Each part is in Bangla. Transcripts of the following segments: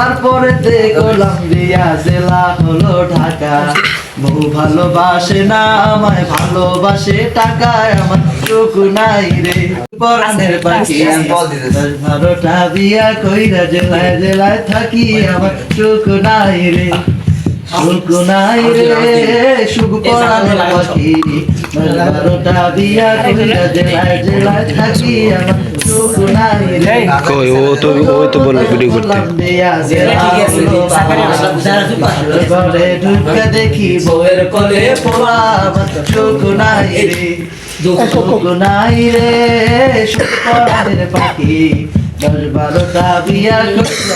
তারপরে তে কলাম্বিয়া জেলা হলো ঢাকা। বহু ভালোবাসে না আমায় ভালোবাসে টাকায় আমার চোখ নাই রে। পরাণের পাখি দশ বারোটা বিয়া কইরা জেলায় জেলায় থাকি আমার চোখ নাই রে। কই ও তো ও তো বলল ভিডিও করতে। দেখি বউয়ের কোলে পোলা আমার নাই রে চোখ নাই রে সুখ পরাণের পাখি দশ বারোটা বিয়া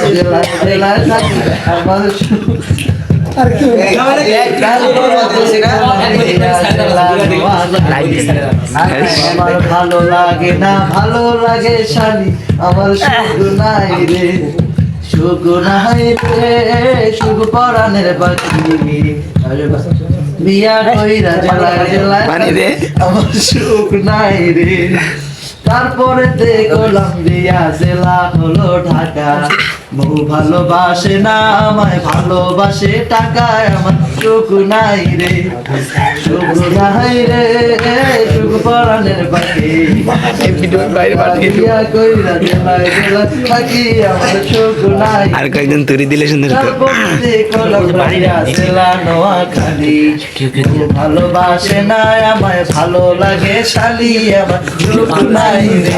জেলায় জেলায় থাকি আমার সুখ ভালো লাগে না ভালো লাগে শালি আমার সুখ নাই রে সুখ নাই রে সুখ পাখি আরে বিয়া কইরা আমার সুখ নাই রে। তারপরে তে কলাম্বিয়া জেলা হলো ঢাকা। বহু ভালোবাসে না আমায় ভালোবাসে টাকায় আমার সুখ নাই রে। সুখ নাই রে সুখ পরাণের পাখি নাই। আর কয়েকজন তৈরি দিলে সুন্দর ভালোবাসে না আমায় ভালো লাগে শালি আমার সুখ নাই রে।